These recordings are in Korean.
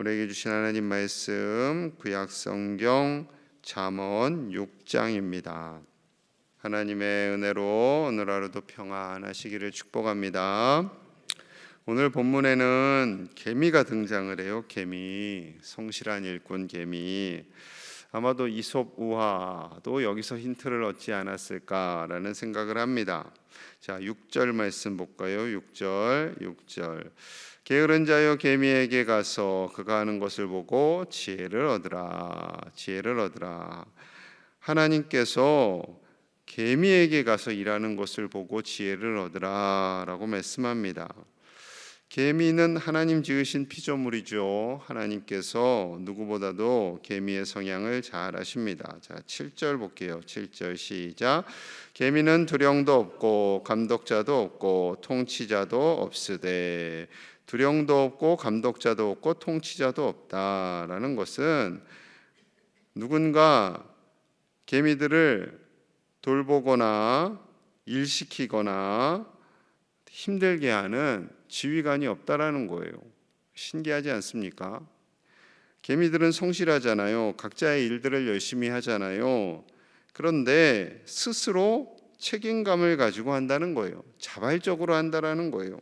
우리에게 주신 하나님 말씀 구약 성경 잠언 6장입니다. 하나님의 은혜로 오늘 하루도 평안하시기를 축복합니다. 오늘 본문에는 개미가 등장을 해요. 개미, 성실한 일꾼 개미. 아마도 이솝 우화도 여기서 힌트를 얻지 않았을까라는 생각을 합니다. 자, 6절 말씀 볼까요? 6절, 6절. 게으른 자여 개미에게 가서 그가 하는 것을 보고 지혜를 얻으라. 지혜를 얻으라. 하나님께서 개미에게 가서 일하는 것을 보고 지혜를 얻으라라고 말씀합니다. 개미는 하나님 지으신 피조물이죠. 하나님께서 누구보다도 개미의 성향을 잘 아십니다. 자, 7절 볼게요. 7절 시작. 개미는 두령도 없고 감독자도 없고 통치자도 없으되 두령도 없고 감독자도 없고 통치자도 없다라는 것은 누군가 개미들을 돌보거나 일시키거나 힘들게 하는 지휘관이 없다라는 거예요. 신기하지 않습니까? 개미들은 성실하잖아요. 각자의 일들을 열심히 하잖아요. 그런데 스스로 책임감을 가지고 한다는 거예요. 자발적으로 한다라는 거예요.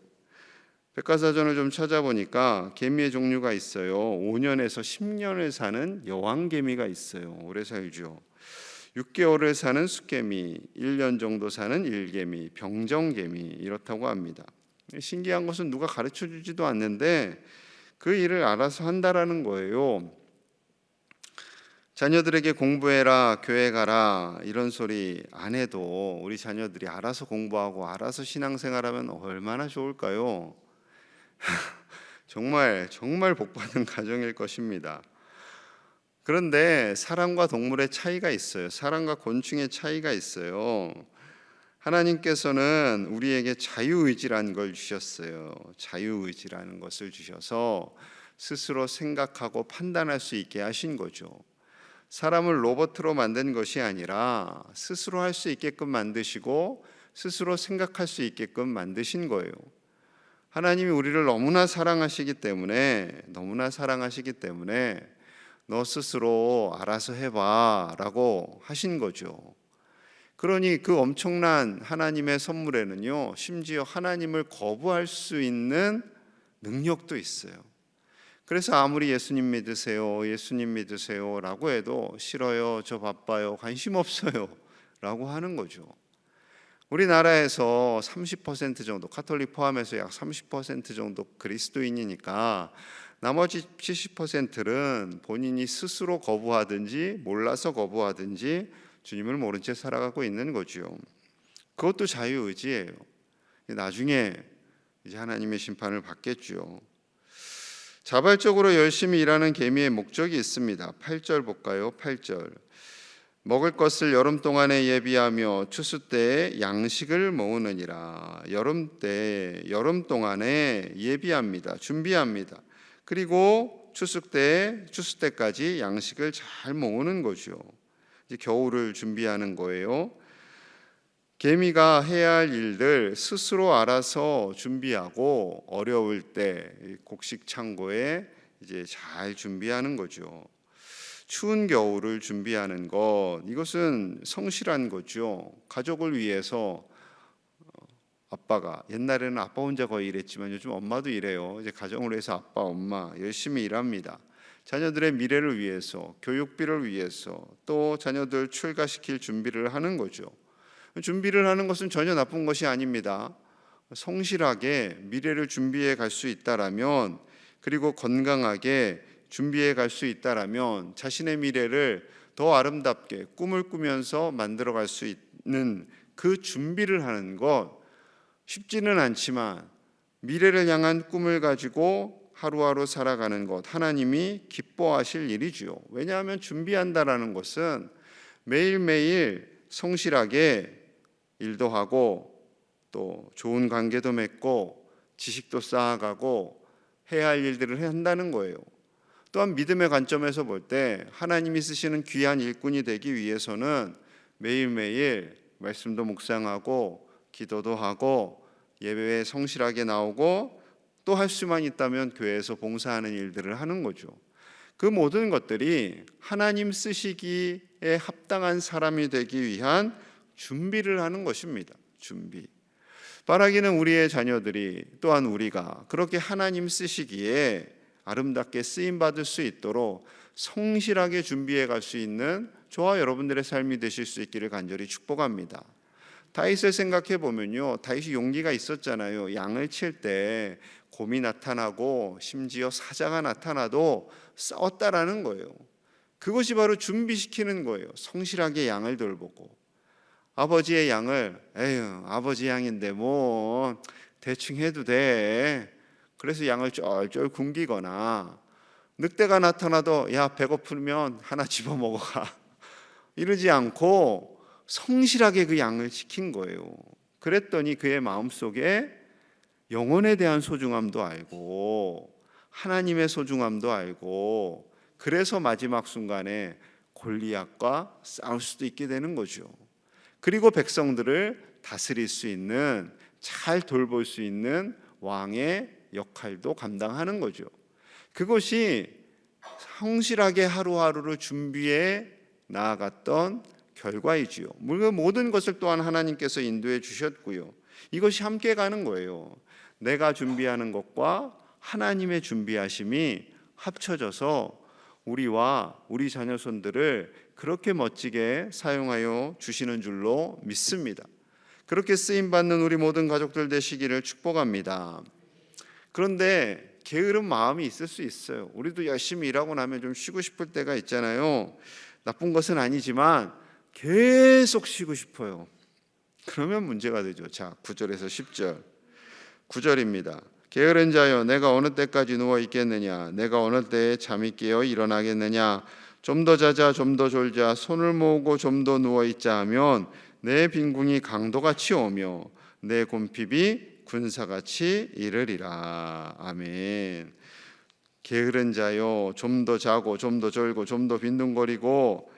백과사전을 좀 찾아보니까 개미의 종류가 있어요. 5년에서 10년을 사는 여왕 개미가 있어요. 오래 살죠. 6개월을 사는 숫개미, 1년 정도 사는 일개미, 병정개미 이렇다고 합니다. 신기한 것은 누가 가르쳐 주지도 않는데 그 일을 알아서 한다라는 거예요. 자녀들에게 공부해라, 교회 가라 이런 소리 안 해도 우리 자녀들이 알아서 공부하고 알아서 신앙생활하면 얼마나 좋을까요? 정말 정말 복받은 가정일 것입니다. 그런데 사람과 동물의 차이가 있어요. 사람과 곤충의 차이가 있어요. 하나님께서는 우리에게 자유의지라는 걸 주셨어요. 자유의지라는 것을 주셔서 스스로 생각하고 판단할 수 있게 하신 거죠. 사람을 로봇으로 만든 것이 아니라 스스로 할 수 있게끔 만드시고 스스로 생각할 수 있게끔 만드신 거예요. 하나님이 우리를 너무나 사랑하시기 때문에 너무나 사랑하시기 때문에 너 스스로 알아서 해봐라고 하신 거죠. 그러니 그 엄청난 하나님의 선물에는요, 심지어 하나님을 거부할 수 있는 능력도 있어요. 그래서 아무리 예수님 믿으세요, 예수님 믿으세요 라고 해도 싫어요, 저 바빠요, 관심 없어요 라고 하는 거죠. 우리나라에서 30% 정도, 카톨릭 포함해서 약 30% 정도 그리스도인이니까 나머지 70%는 본인이 스스로 거부하든지 몰라서 거부하든지 주님을 모른 채 살아가고 있는 거죠. 그것도 자유의지예요. 나중에 이제 하나님의 심판을 받겠죠. 자발적으로 열심히 일하는 개미의 목적이 있습니다. 8절 볼까요? 8절. 먹을 것을 여름 동안에 예비하며 추수 때에 양식을 모으느니라. 여름 때 여름 동안에 예비합니다. 준비합니다. 그리고 추수 때 추수 때까지 양식을 잘 모으는 거죠. 이제 겨울을 준비하는 거예요. 개미가 해야 할 일들 스스로 알아서 준비하고 어려울 때 곡식 창고에 이제 잘 준비하는 거죠. 추운 겨울을 준비하는 것 이것은 성실한 거죠. 가족을 위해서 아빠가 옛날에는 아빠 혼자 거의 일했지만 요즘 엄마도 일해요. 이제 가정을 위해서 아빠, 엄마 열심히 일합니다. 자녀들의 미래를 위해서, 교육비를 위해서 또 자녀들 출가시킬 준비를 하는 거죠. 준비를 하는 것은 전혀 나쁜 것이 아닙니다. 성실하게 미래를 준비해 갈 수 있다라면 그리고 건강하게 준비해 갈 수 있다라면 자신의 미래를 더 아름답게 꿈을 꾸면서 만들어 갈 수 있는 그 준비를 하는 것 쉽지는 않지만 미래를 향한 꿈을 가지고 하루하루 살아가는 것 하나님이 기뻐하실 일이지요. 왜냐하면 준비한다라는 것은 매일매일 성실하게 일도 하고 또 좋은 관계도 맺고 지식도 쌓아가고 해야 할 일들을 한다는 거예요. 또한 믿음의 관점에서 볼 때 하나님이 쓰시는 귀한 일꾼이 되기 위해서는 매일매일 말씀도 묵상하고 기도도 하고 예배에 성실하게 나오고 또 할 수만 있다면 교회에서 봉사하는 일들을 하는 거죠. 그 모든 것들이 하나님 쓰시기에 합당한 사람이 되기 위한 준비를 하는 것입니다. 준비. 바라기는 우리의 자녀들이 또한 우리가 그렇게 하나님 쓰시기에 아름답게 쓰임 받을 수 있도록 성실하게 준비해 갈 수 있는 저와 여러분들의 삶이 되실 수 있기를 간절히 축복합니다. 다윗을 생각해 보면요, 다윗이 용기가 있었잖아요. 양을 칠 때 곰이 나타나고 심지어 사자가 나타나도 싸웠다라는 거예요. 그것이 바로 준비시키는 거예요. 성실하게 양을 돌보고 아버지의 양을 에휴 아버지 양인데 뭐 대충 해도 돼. 그래서 양을 쫄쫄 굶기거나 늑대가 나타나도 야 배고프면 하나 집어 먹어가 이러지 않고 성실하게 그 양을 지킨 거예요. 그랬더니 그의 마음 속에 영혼에 대한 소중함도 알고 하나님의 소중함도 알고 그래서 마지막 순간에 골리앗과 싸울 수도 있게 되는 거죠. 그리고 백성들을 다스릴 수 있는 잘 돌볼 수 있는 왕의 역할도 감당하는 거죠. 그것이 성실하게 하루하루를 준비해 나아갔던 결과이지요. 물론 모든 것을 또한 하나님께서 인도해 주셨고요. 이것이 함께 가는 거예요. 내가 준비하는 것과 하나님의 준비하심이 합쳐져서 우리와 우리 자녀손들을 그렇게 멋지게 사용하여 주시는 줄로 믿습니다. 그렇게 쓰임 받는 우리 모든 가족들 되시기를 축복합니다. 그런데 게으른 마음이 있을 수 있어요. 우리도 열심히 일하고 나면 좀 쉬고 싶을 때가 있잖아요. 나쁜 것은 아니지만 계속 쉬고 싶어요. 그러면 문제가 되죠. 자, 9절에서 10절. 9절입니다. 게으른 자여 내가 어느 때까지 누워 있겠느냐 내가 어느 때에 잠이 깨어 일어나겠느냐 좀 더 자자 좀 더 졸자 손을 모으고 좀 더 누워 있자 하면 내 빈궁이 강도같이 오며 내 곰핍이 군사같이 이르리라 아멘 게으른 자여 좀더 자고 좀 더 졸고 좀 더 빈둥거리고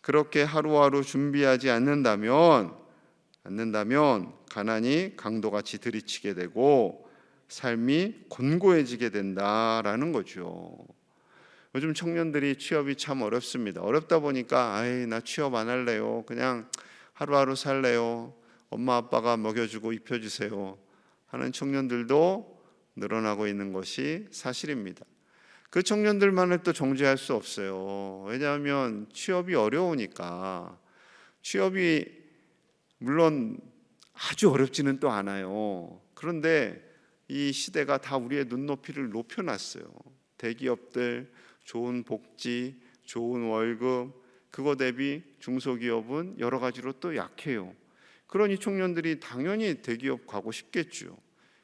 그렇게 하루하루 준비하지 않는다면 않는다면 가난이 강도같이 들이치게 되고 삶이 곤고해지게 된다라는 거죠. 요즘 청년들이 취업이 참 어렵습니다. 어렵다 보니까 아이 나 취업 안 할래요. 그냥 하루하루 살래요. 엄마 아빠가 먹여주고 입혀주세요. 하는 청년들도 늘어나고 있는 것이 사실입니다. 그 청년들만을 또 정죄할 수 없어요. 왜냐하면 취업이 어려우니까 취업이 물론 아주 어렵지는 또 않아요. 그런데 이 시대가 다 우리의 눈높이를 높여놨어요. 대기업들 좋은 복지, 좋은 월급, 그거 대비 중소기업은 여러 가지로 또 약해요. 그러니 청년들이 당연히 대기업 가고 싶겠죠.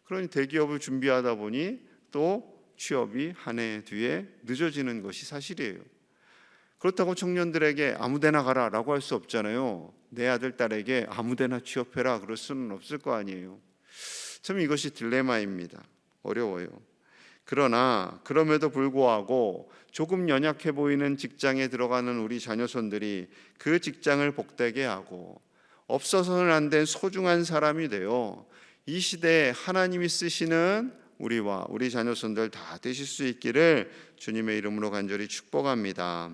그러니 대기업을 준비하다 보니 또 취업이 한 해 뒤에 늦어지는 것이 사실이에요. 그렇다고 청년들에게 아무데나 가라라고 할 수 없잖아요. 내 아들 딸에게 아무데나 취업해라 그럴 수는 없을 거 아니에요. 참 이것이 딜레마입니다. 어려워요. 그러나 그럼에도 불구하고 조금 연약해 보이는 직장에 들어가는 우리 자녀손들이 그 직장을 복되게 하고 없어서는 안 된 소중한 사람이 되어 이 시대에 하나님이 쓰시는 우리와 우리 자녀손들 다 되실 수 있기를 주님의 이름으로 간절히 축복합니다.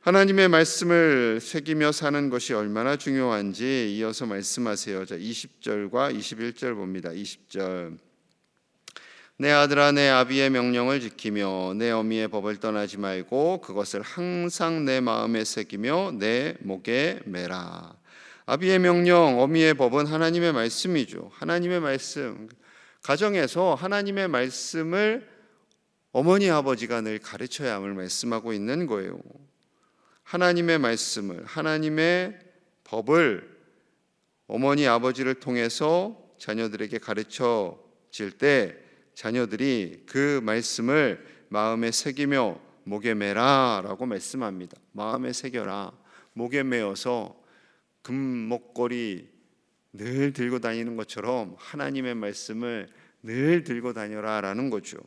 하나님의 말씀을 새기며 사는 것이 얼마나 중요한지 이어서 말씀하세요. 자, 20절과 21절 봅니다. 20절. 내 아들아 내 아비의 명령을 지키며 내 어미의 법을 떠나지 말고 그것을 항상 내 마음에 새기며 내 목에 매라. 아비의 명령, 어미의 법은 하나님의 말씀이죠. 하나님의 말씀. 가정에서 하나님의 말씀을 어머니 아버지가 늘 가르쳐야 함을 말씀하고 있는 거예요. 하나님의 말씀을 하나님의 법을 어머니 아버지를 통해서 자녀들에게 가르쳐 질때 자녀들이 그 말씀을 마음에 새기며 목에 매라라고 말씀합니다. 마음에 새겨라. 목에 매어서 금목걸이 늘 들고 다니는 것처럼 하나님의 말씀을 늘 들고 다녀라라는 거죠.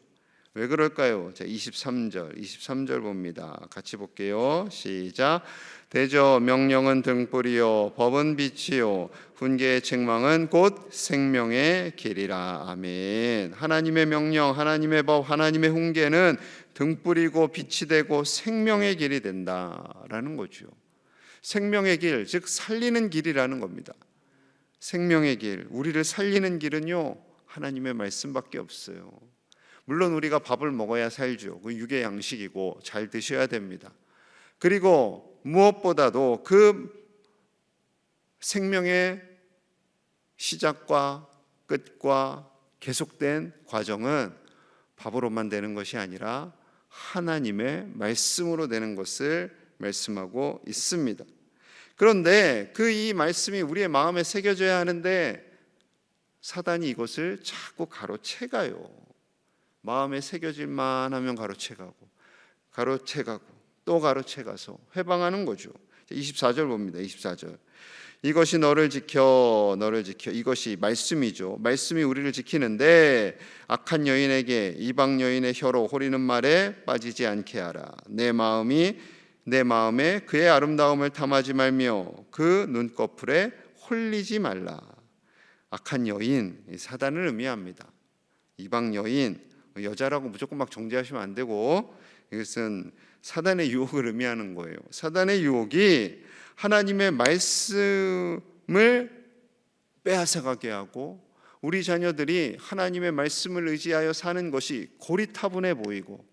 왜 그럴까요? 자, 23절, 23절 봅니다. 같이 볼게요. 시작. 대저 명령은 등불이요 법은 빛이요 훈계의 책망은 곧 생명의 길이라. 아멘. 하나님의 명령, 하나님의 법, 하나님의 훈계는 등불이고 빛이 되고 생명의 길이 된다라는 거죠. 생명의 길, 즉 살리는 길이라는 겁니다. 생명의 길, 우리를 살리는 길은요. 하나님의 말씀밖에 없어요. 물론 우리가 밥을 먹어야 살죠. 그 육의 양식이고 잘 드셔야 됩니다. 그리고 무엇보다도 그 생명의 시작과 끝과 계속된 과정은 밥으로만 되는 것이 아니라 하나님의 말씀으로 되는 것을 말씀하고 있습니다. 그런데 그 이 말씀이 우리의 마음에 새겨져야 하는데 사단이 이것을 자꾸 가로채가요. 마음에 새겨질만 하면 가로채가고 가로채가고 또 가로채가서 회방하는 거죠. 24절 봅니다. 24절. 이것이 너를 지켜 너를 지켜 이것이 말씀이죠. 말씀이 우리를 지키는데 악한 여인에게 이방 여인의 혀로 호리는 말에 빠지지 않게 하라. 내 마음이 내 마음에 그의 아름다움을 탐하지 말며 그 눈꺼풀에 홀리지 말라. 악한 여인 사단을 의미합니다. 이방 여인 여자라고 무조건 막 정죄하시면 안 되고 이것은 사단의 유혹을 의미하는 거예요. 사단의 유혹이 하나님의 말씀을 빼앗아가게 하고 우리 자녀들이 하나님의 말씀을 의지하여 사는 것이 고리타분해 보이고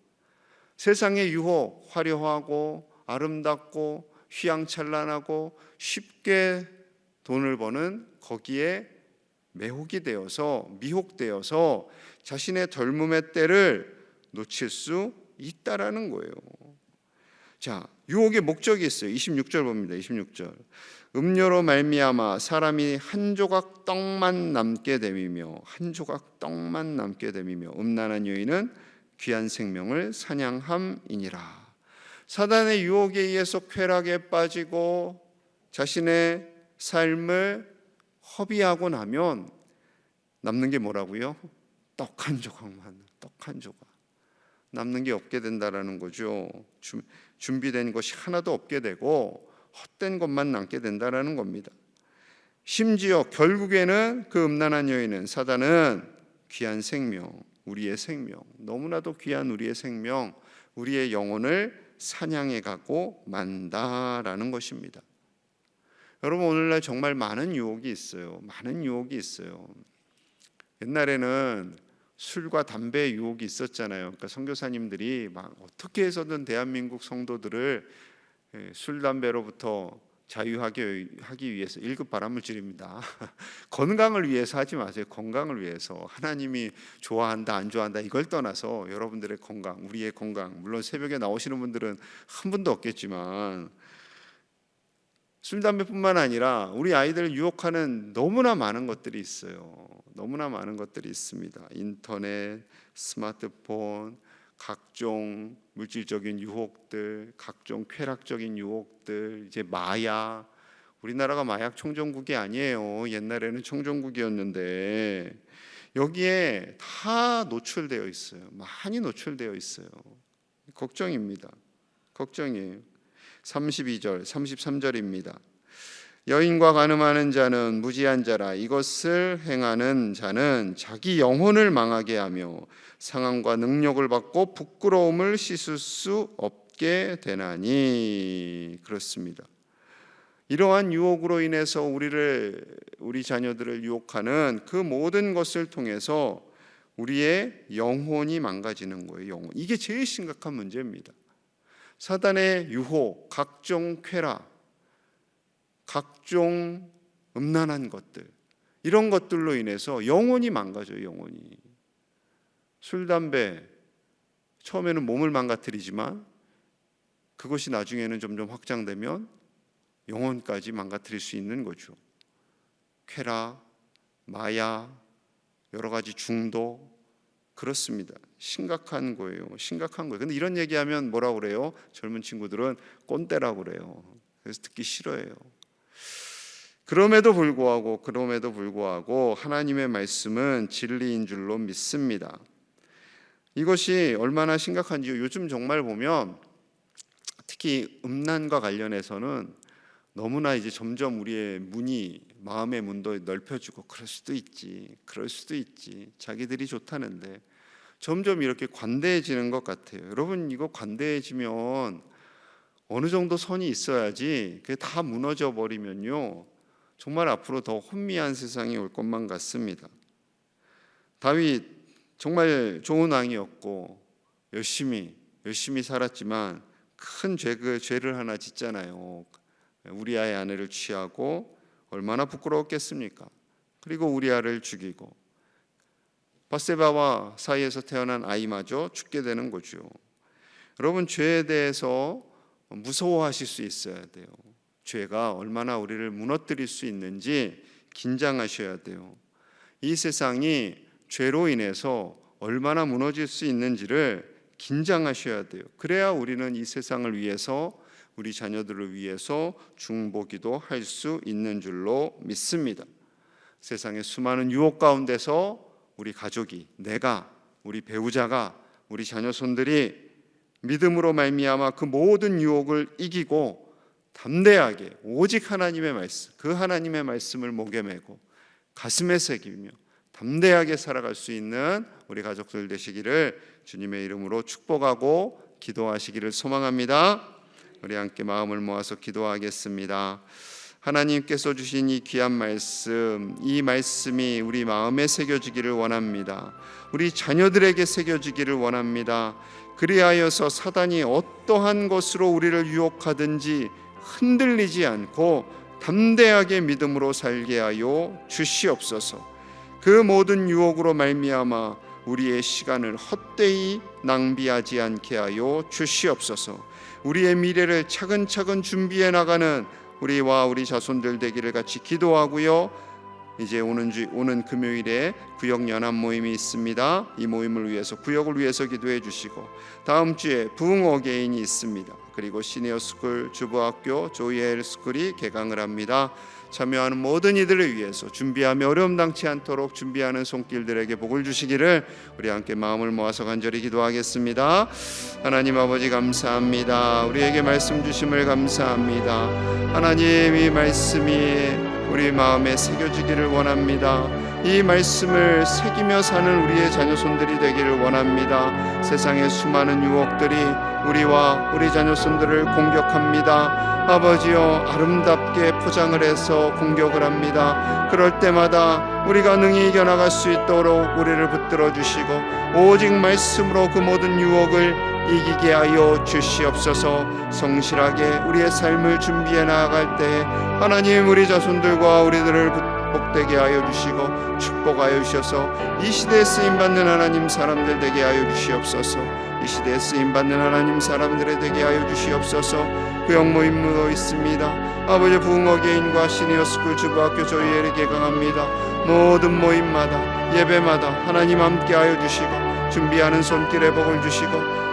세상의 유혹 화려하고 아름답고 휘황찬란하고 쉽게 돈을 버는 거기에 매혹이 되어서 미혹되어서 자신의 덜음의 때를 놓칠 수 있다라는 거예요. 자, 유혹의 목적이 있어요. 26절 봅니다. 26절. 음료로 말미암아 사람이 한 조각 떡만 남게 됨이며 한 조각 떡만 남게 됨이며 음란한 여인은 귀한 생명을 사냥함이니라. 사단의 유혹에 의해서 쾌락에 빠지고 자신의 삶을 허비하고 나면 남는 게 뭐라고요? 떡 한 조각만, 떡 한 조각. 남는 게 없게 된다라는 거죠. 준비된 것이 하나도 없게 되고 헛된 것만 남게 된다라는 겁니다. 심지어 결국에는 그 음란한 여인은 사단은 귀한 생명, 우리의 생명, 너무나도 귀한 우리의 생명, 우리의 영혼을 사냥해 가고 만다라는 것입니다. 여러분 오늘날 정말 많은 유혹이 있어요. 많은 유혹이 있어요. 옛날에는 술과 담배 유혹이 있었잖아요. 그러니까 선교사님들이 막 어떻게 해서든 대한민국 성도들을 예, 술 담배로부터 자유하게 하기 위해서 일급 바람물질입니다. 건강을 위해서 하지 마세요. 건강을 위해서 하나님이 좋아한다 안 좋아한다 이걸 떠나서 여러분들의 건강, 우리의 건강. 물론 새벽에 나오시는 분들은 한 분도 없겠지만 술 담배뿐만 아니라 우리 아이들을 유혹하는 너무나 많은 것들이 있어요. 너무나 많은 것들이 있습니다. 인터넷, 스마트폰, 각종 물질적인 유혹들, 각종 쾌락적인 유혹들, 이제 마약. 우리나라가 마약 총정국이 아니에요. 옛날에는 총정국이었는데 여기에 다 노출되어 있어요. 많이 노출되어 있어요. 걱정입니다. 걱정이에요. 32절, 33절입니다. 여인과 간음하는 자는 무지한 자라 이것을 행하는 자는 자기 영혼을 망하게 하며 상황과 능력을 받고 부끄러움을 씻을 수 없게 되나니 그렇습니다. 이러한 유혹으로 인해서 우리를 우리 자녀들을 유혹하는 그 모든 것을 통해서 우리의 영혼이 망가지는 거예요. 영혼. 이게 제일 심각한 문제입니다. 사단의 유혹, 각종 쾌락, 각종 음란한 것들 이런 것들로 인해서 영혼이 망가져요. 영혼이 술 담배 처음에는 몸을 망가뜨리지만 그것이 나중에는 점점 확장되면 영혼까지 망가뜨릴 수 있는 거죠. 쾌락, 마약, 여러 가지 중독 그렇습니다. 심각한 거예요. 심각한 거예요. 근데 이런 얘기하면 뭐라고 그래요? 젊은 친구들은 꼰대라고 그래요. 그래서 듣기 싫어해요. 그럼에도 불구하고 그럼에도 불구하고 하나님의 말씀은 진리인 줄로 믿습니다. 이것이 얼마나 심각한지 요즘 정말 보면 특히 음란과 관련해서는 너무나 이제 점점 우리의 문이 마음의 문도 넓혀지고 그럴 수도 있지 그럴 수도 있지 자기들이 좋다는데 점점 이렇게 관대해지는 것 같아요 여러분 이거 관대해지면 어느 정도 선이 있어야지 그게 다 무너져 버리면요 정말 앞으로 더 혼미한 세상이 올 것만 같습니다 다윗 정말 좋은 왕이었고 열심히 열심히 살았지만 큰 죄, 그 죄를 하나 짓잖아요. 우리 아의 아내를 취하고 얼마나 부끄러웠겠습니까? 그리고 우리 아를 죽이고 바세바와 사이에서 태어난 아이마저 죽게 되는 거죠. 여러분 죄에 대해서 무서워하실 수 있어야 돼요. 죄가 얼마나 우리를 무너뜨릴 수 있는지 긴장하셔야 돼요. 이 세상이 죄로 인해서 얼마나 무너질 수 있는지를 긴장하셔야 돼요. 그래야 우리는 이 세상을 위해서 우리 자녀들을 위해서 중보기도 할 수 있는 줄로 믿습니다. 세상의 수많은 유혹 가운데서 우리 가족이 내가 우리 배우자가 우리 자녀손들이 믿음으로 말미암아 그 모든 유혹을 이기고 담대하게 오직 하나님의 말씀 그 하나님의 말씀을 목에 메고 가슴에 새기며 담대하게 살아갈 수 있는 우리 가족들 되시기를 주님의 이름으로 축복하고 기도하시기를 소망합니다. 우리 함께 마음을 모아서 기도하겠습니다. 하나님께서 주신 이 귀한 말씀, 이 말씀이 우리 마음에 새겨지기를 원합니다. 우리 자녀들에게 새겨지기를 원합니다. 그리하여서 사단이 어떠한 것으로 우리를 유혹하든지 흔들리지 않고 담대하게 믿음으로 살게 하여 주시옵소서. 그 모든 유혹으로 말미암아 우리의 시간을 헛되이 낭비하지 않게 하여 주시옵소서. 우리의 미래를 차근차근 준비해 나가는 우리와 우리 자손들 되기를 같이 기도하고요. 이제 오는 주 오는 금요일에 구역 연합 모임이 있습니다. 이 모임을 위해서 구역을 위해서 기도해 주시고 다음 주에 부흥 어게인이 있습니다. 그리고 시니어 스쿨 주부 학교 조이엘 스쿨이 개강을 합니다. 참여하는 모든 이들을 위해서 준비하며 어려움 당치 않도록 준비하는 손길들에게 복을 주시기를 우리 함께 마음을 모아서 간절히 기도하겠습니다. 하나님 아버지 감사합니다. 우리에게 말씀 주심을 감사합니다. 하나님 이 말씀이 우리 마음에 새겨지기를 원합니다. 이 말씀을 새기며 사는 우리의 자녀손들이 되기를 원합니다. 세상의 수많은 유혹들이 우리와 우리 자녀손들을 공격합니다. 아버지여 아름답게 포장을 해서 공격을 합니다. 그럴 때마다 우리가 능히 이겨나갈 수 있도록 우리를 붙들어 주시고 오직 말씀으로 그 모든 유혹을 이기게 하여 주시옵소서 성실하게 우리의 삶을 준비해 나아갈 때 하나님 우리 자손들과 우리들을 복되게 하여 주시고 축복하여 주셔서 이 시대에 쓰임 받는 하나님 사람들 되게 하여 주시옵소서. 이 시대에 쓰임 받는 하나님 사람들에 되게 하여 주시옵소서. 그 영모임 묻어 있습니다. 아버지 부흥어게인과 시니어 스쿨 주부학교 조이엘이 개강합니다. 모든 모임마다 예배마다 하나님 함께 하여 주시고 준비하는 손길에 복을 주시고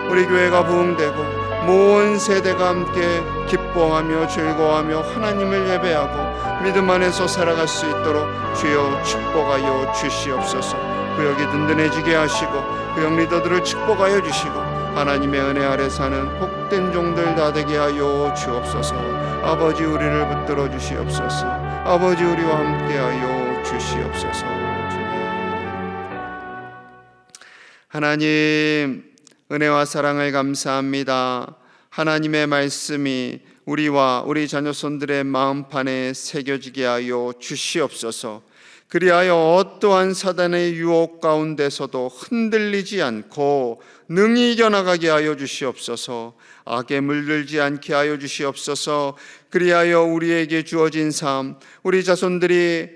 우리 교회가 부흥되고 모든 세대가 함께 기 뻐하며 즐거워하며 하나님을 예배하고 믿음 안에서 살아갈 수 있도록 주여 축복하여 주시옵소서. 구역이 든든해지게 하시고 구역 리더들을 축복하여 주시고 하나님의 은혜 아래 사는 복된 종들 다 되게 하여 주옵소서. 아버지 우리를 붙들어 주시옵소서. 아버지 우리와 함께 하여 주시옵소서. 하나님 은혜와 사랑을 감사합니다. 하나님의 말씀이 우리와 우리 자녀손들의 마음판에 새겨지게 하여 주시옵소서. 그리하여 어떠한 사단의 유혹 가운데서도 흔들리지 않고 능히 이겨나가게 하여 주시옵소서. 악에 물들지 않게 하여 주시옵소서. 그리하여 우리에게 주어진 삶, 우리 자손들이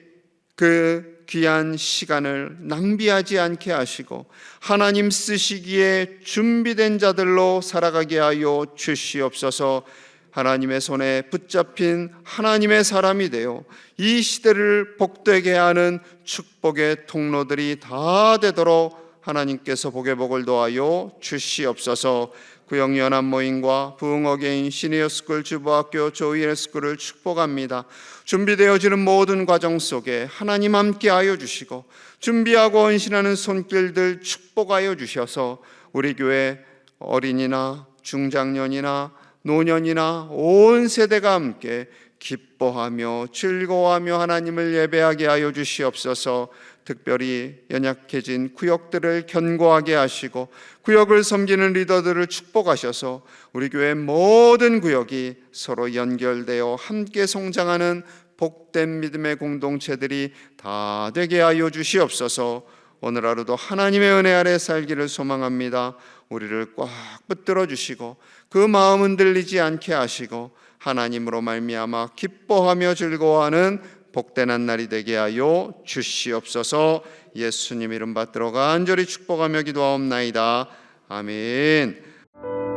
그 귀한 시간을 낭비하지 않게 하시고 하나님 쓰시기에 준비된 자들로 살아가게 하여 주시옵소서. 하나님의 손에 붙잡힌 하나님의 사람이 되어 이 시대를 복되게 하는 축복의 통로들이 다 되도록 하나님께서 복의 복을 도하여 주시옵소서. 구역 연합 모임과 부흥어게인 시니어스쿨 주부학교 조이엘스쿨을 축복합니다. 준비되어지는 모든 과정 속에 하나님 함께하여 주시고 준비하고 헌신하는 손길들 축복하여 주셔서 우리 교회 어린이나 중장년이나 노년이나 온 세대가 함께 기뻐하며 즐거워하며 하나님을 예배하게 하여 주시옵소서. 특별히 연약해진 구역들을 견고하게 하시고 구역을 섬기는 리더들을 축복하셔서 우리 교회 모든 구역이 서로 연결되어 함께 성장하는 복된 믿음의 공동체들이 다 되게 하여 주시옵소서. 오늘 하루도 하나님의 은혜 아래 살기를 소망합니다. 우리를 꽉 붙들어 주시고 그 마음 흔들리지 않게 하시고 하나님으로 말미암아 기뻐하며 즐거워하는 복된 한 날이 되게 하여 주시옵소서. 예수님 이름 받들어 간절히 축복하며 기도하옵나이다. 아멘.